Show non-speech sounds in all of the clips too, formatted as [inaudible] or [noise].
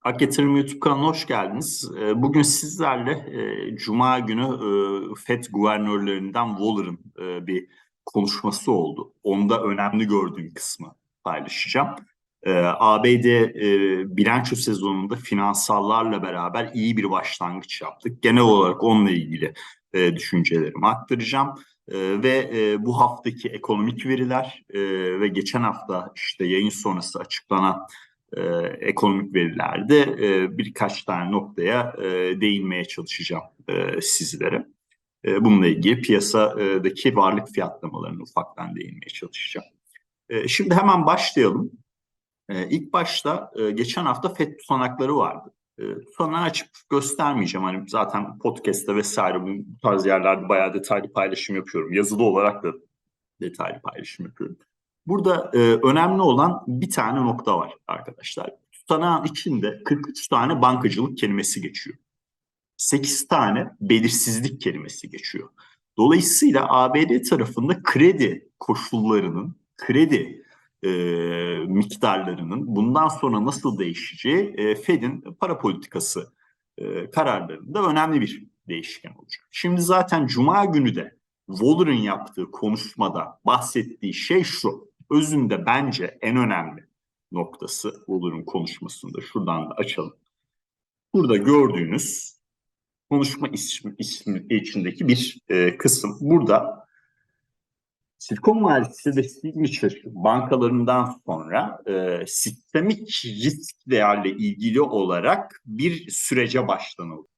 Hak Yatırım YouTube kanalına hoş geldiniz. Ee, Bugün sizlerle e, Cuma günü e, FED guvernörlerinden Waller'ın e, bir konuşması oldu. Onda önemli gördüğüm kısmı paylaşacağım. Ee, ABD bilanço sezonunda finansallarla beraber iyi bir başlangıç yaptık. Genel olarak onunla ilgili düşüncelerimi aktaracağım. Ve bu haftaki ekonomik veriler ve geçen hafta işte yayın sonrası açıklanan e, ekonomik verilerde e, birkaç tane noktaya e, değinmeye çalışacağım e, sizlere. E, bununla ilgili piyasadaki varlık fiyatlamalarını ufaktan değinmeye çalışacağım. E, şimdi hemen başlayalım. E, ilk başta e, geçen hafta FED tutanakları vardı. E, tutanağı açıp göstermeyeceğim. Hani zaten podcast'te vesaire bu tarz yerlerde bayağı detaylı paylaşım yapıyorum. Yazılı olarak da detaylı paylaşım yapıyorum. Burada e, önemli olan bir tane nokta var arkadaşlar. Tutanağın içinde 43 tane bankacılık kelimesi geçiyor. 8 tane belirsizlik kelimesi geçiyor. Dolayısıyla ABD tarafında kredi koşullarının, kredi e, miktarlarının bundan sonra nasıl değişeceği e, Fed'in para politikası e, kararlarında önemli bir değişken olacak. Şimdi zaten Cuma günü de Waller'ın yaptığı konuşmada bahsettiği şey şu özünde bence en önemli noktası Ulur'un konuşmasında. Şuradan da açalım. Burada gördüğünüz konuşma ismi, ismi içindeki bir e, kısım. Burada Silikon Vadisi ve Signature bankalarından sonra e, sistemik risklerle ilgili olarak bir sürece başlanıldı.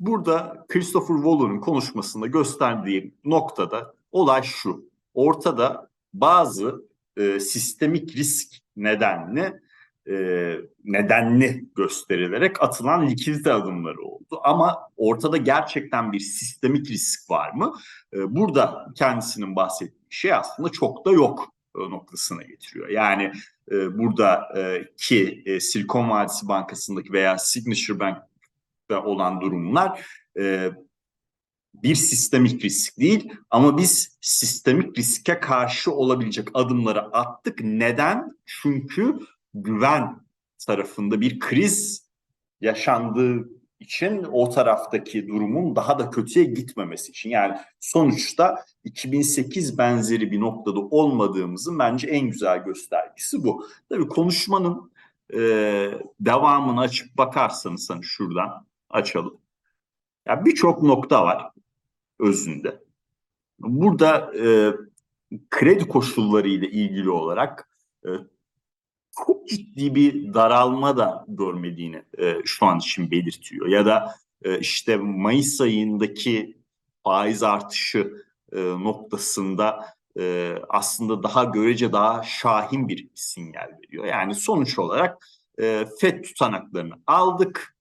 Burada Christopher Waller'ın konuşmasında gösterdiği noktada olay şu. Ortada bazı e, sistemik risk nedenli e, nedenli gösterilerek atılan likidite adımları oldu. Ama ortada gerçekten bir sistemik risk var mı? E, burada kendisinin bahsettiği şey aslında çok da yok e, noktasına getiriyor. Yani e, burada e, e, Silikon Vadisi Bankası'ndaki veya Signature Bank'ta olan durumlar e, bir sistemik risk değil ama biz sistemik riske karşı olabilecek adımları attık. Neden? Çünkü güven tarafında bir kriz yaşandığı için o taraftaki durumun daha da kötüye gitmemesi için. Yani sonuçta 2008 benzeri bir noktada olmadığımızın bence en güzel göstergesi bu. Tabii konuşmanın e, devamını açıp bakarsanız hani şuradan açalım. Ya yani birçok nokta var özünde. Burada e, kredi koşulları ile ilgili olarak e, çok ciddi bir daralma da görmediğini e, şu an için belirtiyor. Ya da e, işte Mayıs ayındaki faiz artışı e, noktasında e, aslında daha görece daha şahin bir sinyal veriyor. Yani sonuç olarak e, FED tutanaklarını aldık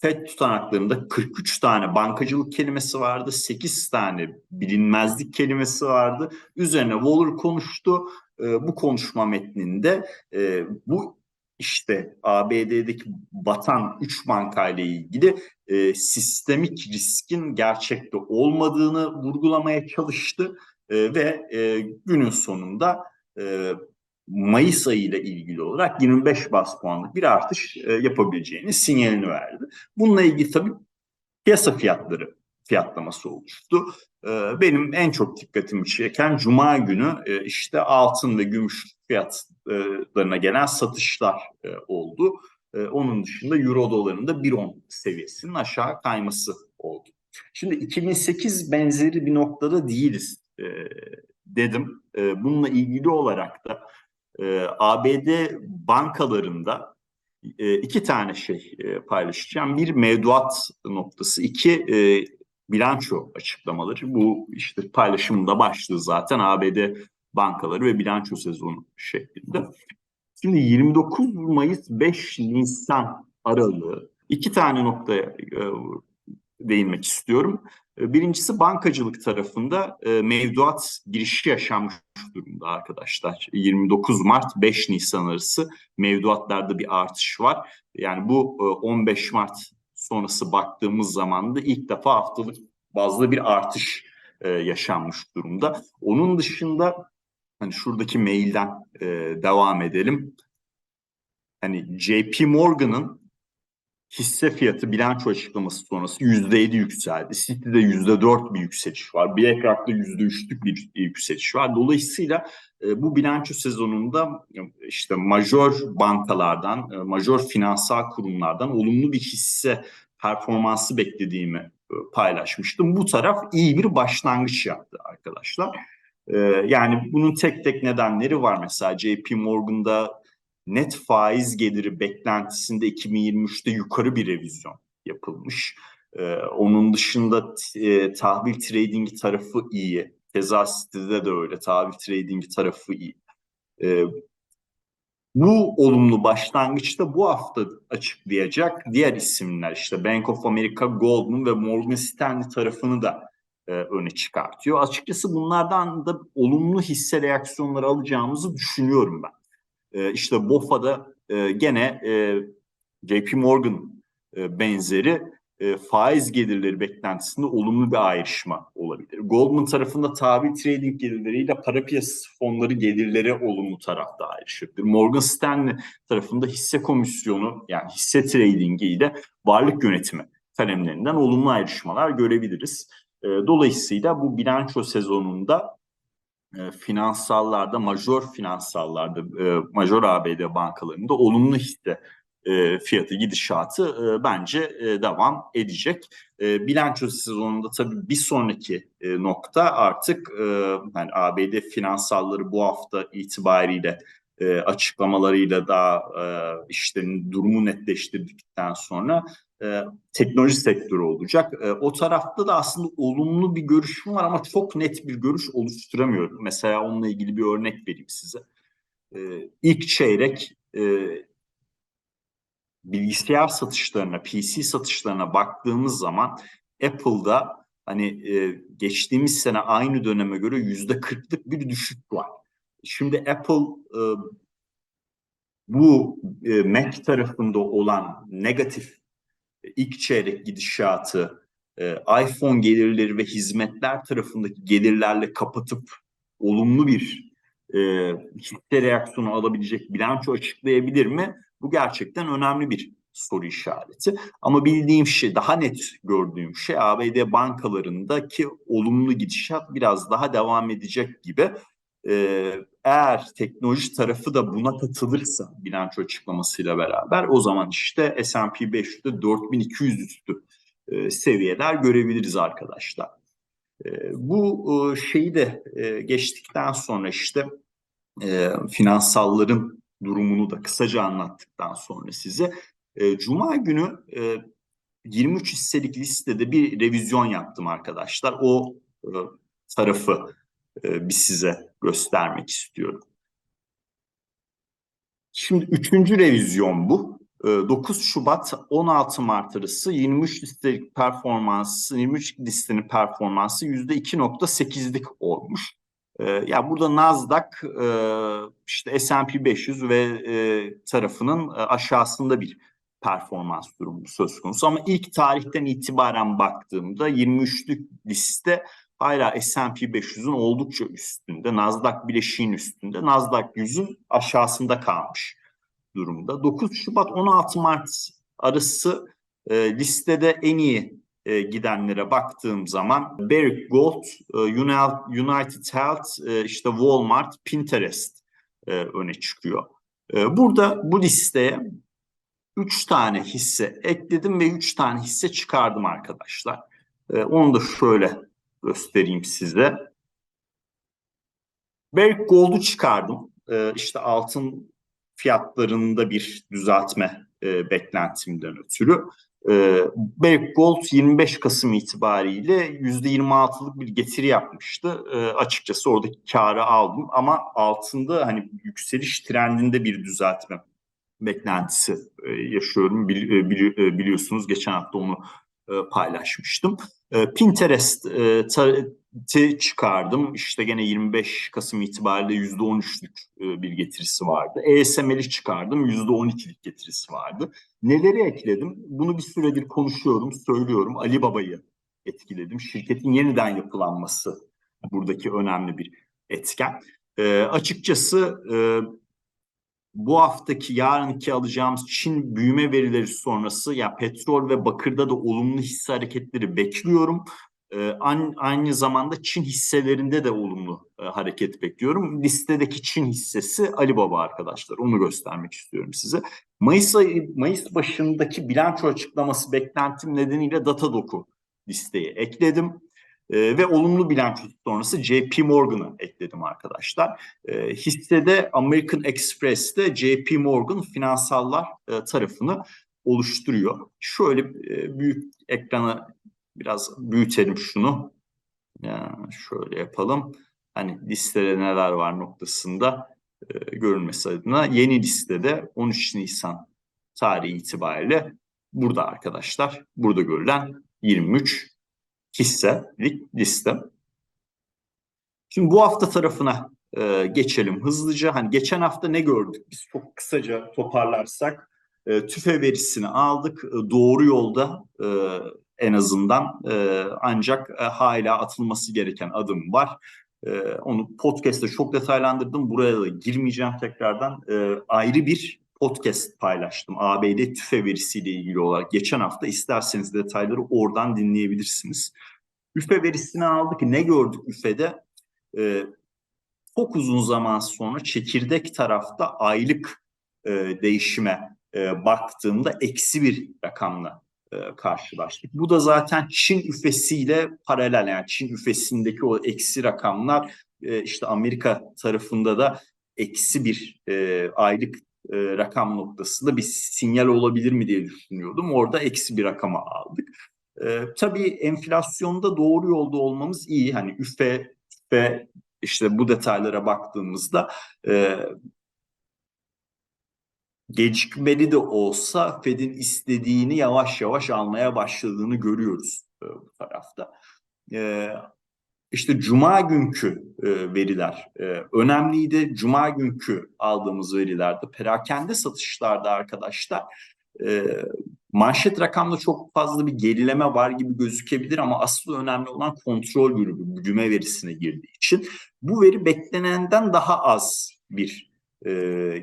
FED tutanaklarında 43 tane bankacılık kelimesi vardı, 8 tane bilinmezlik kelimesi vardı. Üzerine Waller konuştu. E, bu konuşma metninde e, bu işte ABD'deki batan 3 bankayla ilgili e, sistemik riskin gerçekte olmadığını vurgulamaya çalıştı e, ve e, günün sonunda e, Mayıs ayı ile ilgili olarak 25 bas puanlık bir artış e, yapabileceğini sinyalini verdi. Bununla ilgili tabii piyasa fiyatları fiyatlaması oluştu. E, benim en çok dikkatimi çeken Cuma günü e, işte altın ve gümüş fiyatlarına gelen satışlar e, oldu. E, onun dışında Euro dolarında 1.10 seviyesinin aşağı kayması oldu. Şimdi 2008 benzeri bir noktada değiliz e, dedim. E, bununla ilgili olarak da e, ee, ABD bankalarında e, iki tane şey e, paylaşacağım. Bir mevduat noktası, iki e, bilanço açıklamaları. Bu işte paylaşımın da başlığı zaten ABD bankaları ve bilanço sezonu şeklinde. Şimdi 29 Mayıs 5 Nisan aralığı iki tane noktaya e, değinmek istiyorum. E, birincisi bankacılık tarafında e, mevduat girişi yaşanmış durumda arkadaşlar. 29 Mart 5 Nisan arası mevduatlarda bir artış var. Yani bu 15 e, Mart sonrası baktığımız zaman da ilk defa haftalık bazlı bir artış yaşanmış durumda. Onun dışında hani şuradaki mailden devam edelim. hani JP Morgan'ın hisse fiyatı bilanço açıklaması sonrası %7 yükseldi. City'de %4 bir yükseliş var. BlackRock'ta %3'lük bir yükseliş var. Dolayısıyla e, bu bilanço sezonunda e, işte majör bankalardan, e, majör finansal kurumlardan olumlu bir hisse performansı beklediğimi paylaşmıştım. Bu taraf iyi bir başlangıç yaptı arkadaşlar. Yani bunun tek tek nedenleri var. Mesela JP Morgan'da net faiz geliri beklentisinde 2023'te yukarı bir revizyon yapılmış. Ee, onun dışında e, tahvil trading tarafı iyi. Keza City'de de öyle tahvil trading tarafı iyi. Ee, bu olumlu başlangıçta bu hafta açıklayacak diğer isimler işte Bank of America, Goldman ve Morgan Stanley tarafını da e, öne çıkartıyor. Açıkçası bunlardan da olumlu hisse reaksiyonları alacağımızı düşünüyorum ben. E, işte BOFA'da gene e, JP Morgan e, benzeri e, faiz gelirleri beklentisinde olumlu bir ayrışma olabilir. Goldman tarafında tahvil trading gelirleriyle para piyasası fonları gelirleri olumlu tarafta ayrışabilir. Morgan Stanley tarafında hisse komisyonu yani hisse tradingi ile varlık yönetimi kalemlerinden olumlu ayrışmalar görebiliriz. Dolayısıyla bu bilanço sezonunda e, finansallarda, major finansallarda, e, major ABD bankalarında olumlu hisse e, fiyatı gidişatı e, bence e, devam edecek. E, bilanço sezonunda tabii bir sonraki e, nokta artık e, yani ABD finansalları bu hafta itibariyle e, açıklamalarıyla daha e, işte durumu netleştirdikten sonra e, teknoloji sektörü olacak. E, o tarafta da aslında olumlu bir görüşüm var ama çok net bir görüş oluşturamıyorum. Mesela onunla ilgili bir örnek vereyim size. E, ilk çeyrek e, bilgisayar satışlarına, PC satışlarına baktığımız zaman Apple'da hani e, geçtiğimiz sene aynı döneme göre yüzde kırklık bir düşük var. Şimdi Apple e, bu e, Mac tarafında olan negatif ilk çeyrek gidişatı e, iPhone gelirleri ve hizmetler tarafındaki gelirlerle kapatıp olumlu bir e, hisse reaksiyonu alabilecek bilanço açıklayabilir mi? Bu gerçekten önemli bir soru işareti. Ama bildiğim şey, daha net gördüğüm şey ABD bankalarındaki olumlu gidişat biraz daha devam edecek gibi. Eğer teknoloji tarafı da buna katılırsa bilanço açıklamasıyla beraber o zaman işte S&P 500'de 4200 üstü seviyeler görebiliriz arkadaşlar. Bu şeyi de geçtikten sonra işte finansalların durumunu da kısaca anlattıktan sonra size Cuma günü e, 23 hisselik listede bir revizyon yaptım arkadaşlar. O tarafı e, bir size göstermek istiyorum. Şimdi üçüncü revizyon bu. 9 Şubat 16 Mart arası 23 listelik performansı 23 listenin performansı %2.8'lik olmuş. Ya burada Nasdaq işte S&P 500 ve tarafının aşağısında bir performans durumu söz konusu. Ama ilk tarihten itibaren baktığımda 23'lük liste hala S&P 500'ün oldukça üstünde. Nasdaq bileşiğin üstünde. Nasdaq 100'ün aşağısında kalmış durumda. 9 Şubat 16 Mart arası e, listede en iyi e, gidenlere baktığım zaman Barrick Gold, e, United Health, e, işte Walmart, Pinterest e, öne çıkıyor. E, burada bu listeye 3 tane hisse ekledim ve 3 tane hisse çıkardım arkadaşlar. E, onu da şöyle göstereyim size. Barrick Gold'u çıkardım. E, işte altın fiyatlarında bir düzeltme e, beklentimden ötürü. E, Barrick Gold 25 Kasım itibariyle %26'lık bir getiri yapmıştı. E, açıkçası oradaki karı aldım ama altında hani yükseliş trendinde bir düzeltme beklentisi e, yaşıyorum. Bili, e, bili, e, biliyorsunuz geçen hafta onu paylaşmıştım. E, Pinterest e, çıkardım. İşte gene 25 Kasım itibariyle %13'lük e, bir getirisi vardı. ESML'i çıkardım. %12'lik getirisi vardı. Neleri ekledim? Bunu bir süredir konuşuyorum, söylüyorum. Ali Baba'yı etkiledim. Şirketin yeniden yapılanması buradaki önemli bir etken. E, açıkçası e, bu haftaki yarınki alacağımız Çin büyüme verileri sonrası ya petrol ve bakırda da olumlu hisse hareketleri bekliyorum. Ee, aynı zamanda Çin hisselerinde de olumlu e, hareket bekliyorum. Listedeki Çin hissesi Alibaba arkadaşlar. Onu göstermek istiyorum size. Mayıs ayı, Mayıs başındaki bilanço açıklaması beklentim nedeniyle Datadoku listeye ekledim. E, ve olumlu bilanço sonrası JP Morgan'ı ekledim arkadaşlar. E, hissede American Express'te JP Morgan finansallar e, tarafını oluşturuyor. Şöyle e, büyük ekrana biraz büyütelim şunu. Yani şöyle yapalım. Hani listede neler var noktasında e, görülmesi adına yeni listede 13 Nisan tarihi itibariyle burada arkadaşlar burada görülen 23 hisselik liste. Şimdi bu hafta tarafına e, geçelim hızlıca. Hani geçen hafta ne gördük? Biz çok kısaca toparlarsak e, tüfe verisini aldık. E, doğru yolda e, en azından e, ancak e, hala atılması gereken adım var. E, onu podcast'te çok detaylandırdım. Buraya da girmeyeceğim tekrardan. E, ayrı bir podcast paylaştım. ABD tüfe verisiyle ilgili olarak geçen hafta isterseniz detayları oradan dinleyebilirsiniz. Üfe verisini aldık. Ne gördük üfede? Ee, çok uzun zaman sonra çekirdek tarafta aylık e, değişime e, baktığımda eksi bir rakamla e, karşılaştık. Bu da zaten Çin üfesiyle paralel yani Çin üfesindeki o eksi rakamlar e, işte Amerika tarafında da eksi bir e, aylık e, rakam noktasında bir sinyal olabilir mi diye düşünüyordum. Orada eksi bir rakama aldık. E, tabii enflasyonda doğru yolda olmamız iyi. Hani üfe ve işte bu detaylara baktığımızda e, gecikmeli de olsa Fed'in istediğini yavaş yavaş almaya başladığını görüyoruz e, bu tarafta. E, işte Cuma günkü e, veriler e, önemliydi. Cuma günkü aldığımız verilerde perakende satışlarda arkadaşlar e, manşet rakamda çok fazla bir gerileme var gibi gözükebilir ama asıl önemli olan kontrol grubu büyüme verisine girdiği için bu veri beklenenden daha az bir e,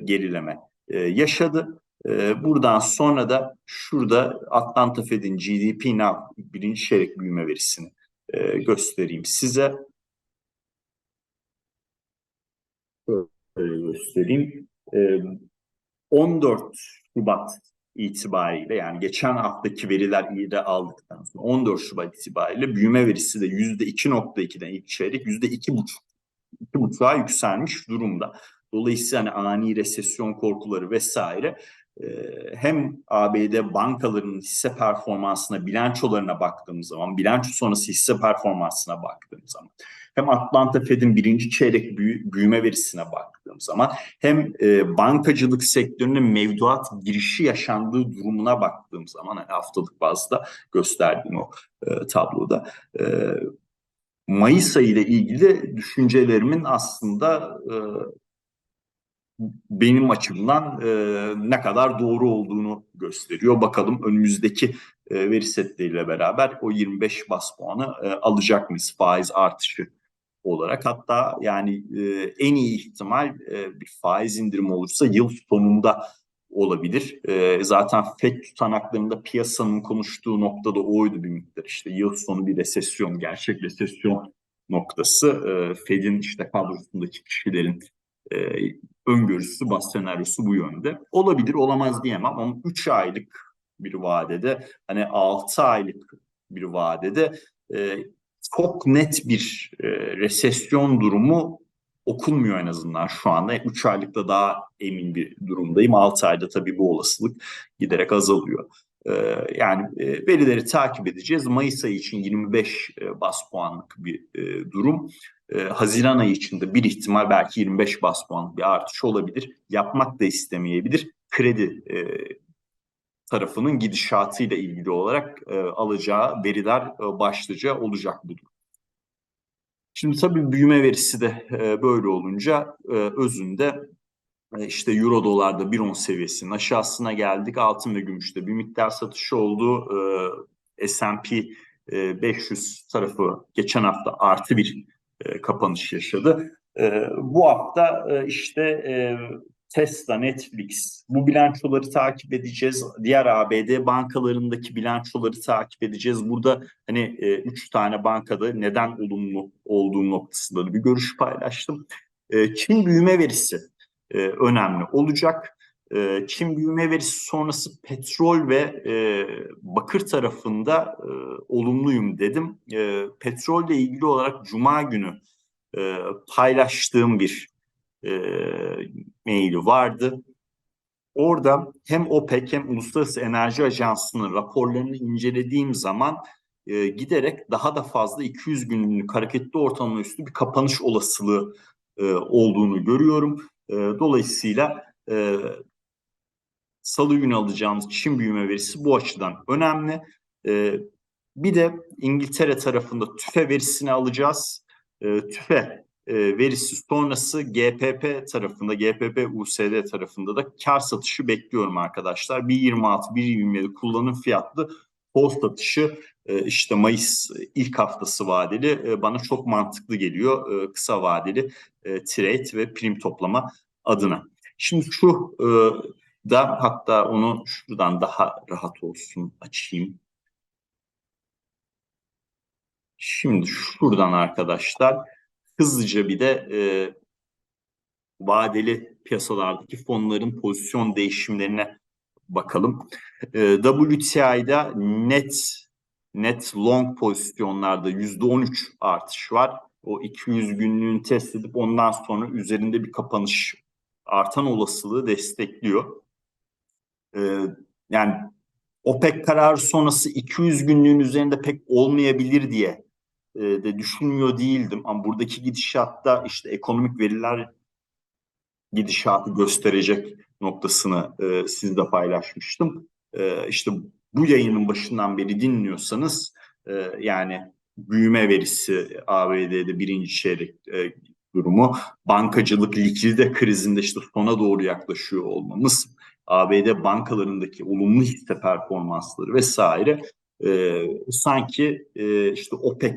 gerileme e, yaşadı. E, buradan sonra da şurada Atlanta Fed'in GDP Now birinci çeyrek büyüme verisini e, göstereyim size. Böyle göstereyim. E, 14 Şubat itibariyle yani geçen haftaki veriler de aldıktan sonra 14 Şubat itibariyle büyüme verisi de %2.2'den ilk çeyrek %2.5 2.5'a yükselmiş durumda. Dolayısıyla hani ani resesyon korkuları vesaire hem ABD bankalarının hisse performansına, bilançolarına baktığımız zaman, bilanço sonrası hisse performansına baktığımız zaman, hem Atlanta Fed'in birinci çeyrek büyü, büyüme verisine baktığım zaman, hem e, bankacılık sektörünün mevduat girişi yaşandığı durumuna baktığım zaman, hani haftalık bazda gösterdiğim o e, tabloda, e, Mayıs ayı ile ilgili düşüncelerimin aslında e, benim açımdan e, ne kadar doğru olduğunu gösteriyor. Bakalım önümüzdeki e, veri setleriyle beraber o 25 bas puanı e, alacak mıyız faiz artışı olarak. Hatta yani e, en iyi ihtimal e, bir faiz indirimi olursa yıl sonunda olabilir. E, zaten FED tutanaklarında piyasanın konuştuğu noktada oydu bir miktar. İşte yıl sonu bir resesyon, gerçek resesyon noktası. E, Fed'in işte kadrosundaki kişilerin e, öngörüsü, bas senaryosu bu yönde. Olabilir, olamaz diyemem ama 3 aylık bir vadede, hani 6 aylık bir vadede e, çok net bir e, resesyon durumu okunmuyor en azından şu anda. 3 aylıkta daha emin bir durumdayım. 6 ayda tabii bu olasılık giderek azalıyor. Ee, yani e, verileri takip edeceğiz. Mayıs ayı için 25 e, bas puanlık bir e, durum. Haziran ayı içinde bir ihtimal belki 25 bas puanlık bir artış olabilir. Yapmak da istemeyebilir. Kredi tarafının gidişatıyla ilgili olarak alacağı veriler başlıca olacak bu durum. Şimdi tabii büyüme verisi de böyle olunca özünde işte euro dolarda 1.10 seviyesinin aşağısına geldik. Altın ve gümüşte bir miktar satışı oldu. Ee, S&P 500 e, tarafı geçen hafta artı bir e, kapanış yaşadı. bu hafta işte Tesla, Netflix bu bilançoları takip edeceğiz. Diğer ABD bankalarındaki bilançoları takip edeceğiz. Burada hani e, üç tane bankada neden olumlu olduğu noktasında da bir görüş paylaştım. E, Çin büyüme verisi e, önemli olacak. E, Çin büyüme verisi sonrası petrol ve e, bakır tarafında e, olumluyum dedim. E, petrolle ilgili olarak Cuma günü e, paylaştığım bir e, maili vardı. Orada hem OPEC hem Uluslararası Enerji Ajansı'nın raporlarını incelediğim zaman e, giderek daha da fazla 200 günlük hareketli ortalama üstü bir kapanış olasılığı e, olduğunu görüyorum. E, dolayısıyla e, salı günü alacağımız Çin büyüme verisi bu açıdan önemli. E, bir de İngiltere tarafında tüfe verisini alacağız. E, tüfe e, verisi sonrası GPP tarafında, GPP USD tarafında da kar satışı bekliyorum arkadaşlar. 1.26, 1.27 kullanım fiyatlı pol satışı e, işte Mayıs ilk haftası vadeli e, bana çok mantıklı geliyor e, kısa vadeli e, trade ve prim toplama adına. Şimdi şu e, da hatta onu şuradan daha rahat olsun açayım. Şimdi şuradan arkadaşlar hızlıca bir de e, vadeli piyasalardaki fonların pozisyon değişimlerine bakalım. E, WTI'da net net long pozisyonlarda %13 artış var. O 200 günlüğünü test edip ondan sonra üzerinde bir kapanış artan olasılığı destekliyor. Ee, yani OPEC kararı sonrası 200 günlüğün üzerinde pek olmayabilir diye e, de düşünmüyor değildim. Ama buradaki gidişatta işte ekonomik veriler gidişatı gösterecek noktasını e, sizle paylaşmıştım. E, işte bu yayının başından beri dinliyorsanız e, yani büyüme verisi ABD'de birinci çeyrek e, durumu, bankacılık likidite krizinde işte sona doğru yaklaşıyor olmamız, ABD bankalarındaki olumlu hisse performansları vesaire e, sanki e, işte OPEC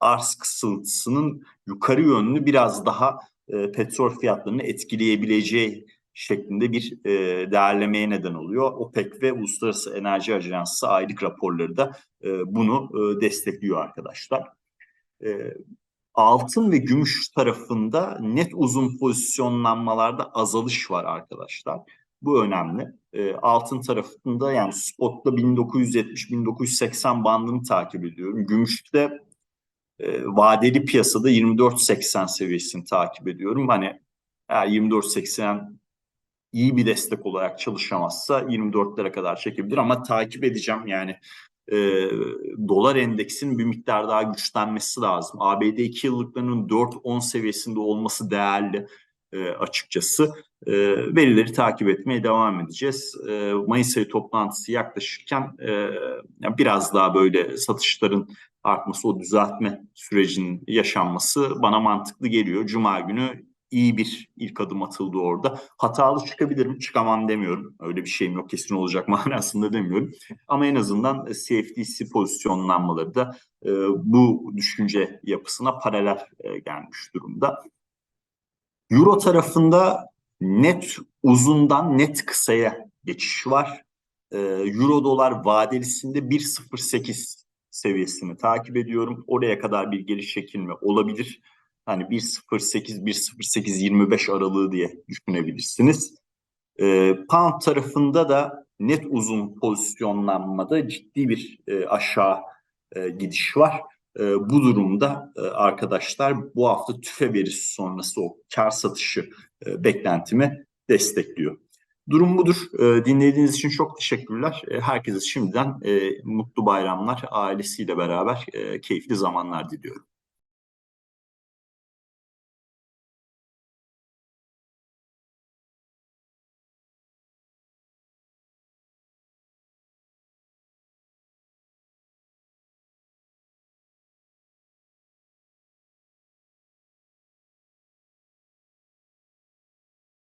arz kısıntısının yukarı yönlü biraz daha e, petrol fiyatlarını etkileyebileceği şeklinde bir e, değerlemeye neden oluyor. OPEC ve Uluslararası Enerji Ajansı aylık raporları da e, bunu e, destekliyor arkadaşlar. E, altın ve gümüş tarafında net uzun pozisyonlanmalarda azalış var arkadaşlar. Bu önemli. E, altın tarafında yani spot'ta 1970-1980 bandını takip ediyorum. Gümüşte e, vadeli piyasada 24.80 seviyesini takip ediyorum. Hani eğer 24.80 iyi bir destek olarak çalışamazsa 24'lere kadar çekebilir ama takip edeceğim yani e, dolar endeksin bir miktar daha güçlenmesi lazım. ABD 2 yıllıklarının 4-10 seviyesinde olması değerli e, açıkçası. E, verileri takip etmeye devam edeceğiz. E, Mayıs ayı toplantısı yaklaşırken e, biraz daha böyle satışların artması, o düzeltme sürecinin yaşanması bana mantıklı geliyor. Cuma günü iyi bir ilk adım atıldı orada. Hatalı çıkabilirim, çıkamam demiyorum. Öyle bir şeyim yok, kesin olacak [laughs] manasında demiyorum. Ama en azından CFTC pozisyonlanmaları da e, bu düşünce yapısına paralel e, gelmiş durumda. Euro tarafında net uzundan net kısaya geçiş var. E, Euro dolar vadelisinde 1.08 seviyesini takip ediyorum. Oraya kadar bir geri çekilme olabilir hani 1.08 1.08-25 aralığı diye düşünebilirsiniz. E, pound tarafında da net uzun pozisyonlanmada ciddi bir e, aşağı e, gidiş var. E, bu durumda e, arkadaşlar bu hafta tüfe verisi sonrası o kar satışı e, beklentimi destekliyor. Durum budur. E, dinlediğiniz için çok teşekkürler. E, herkese şimdiden e, mutlu bayramlar, ailesiyle beraber e, keyifli zamanlar diliyorum.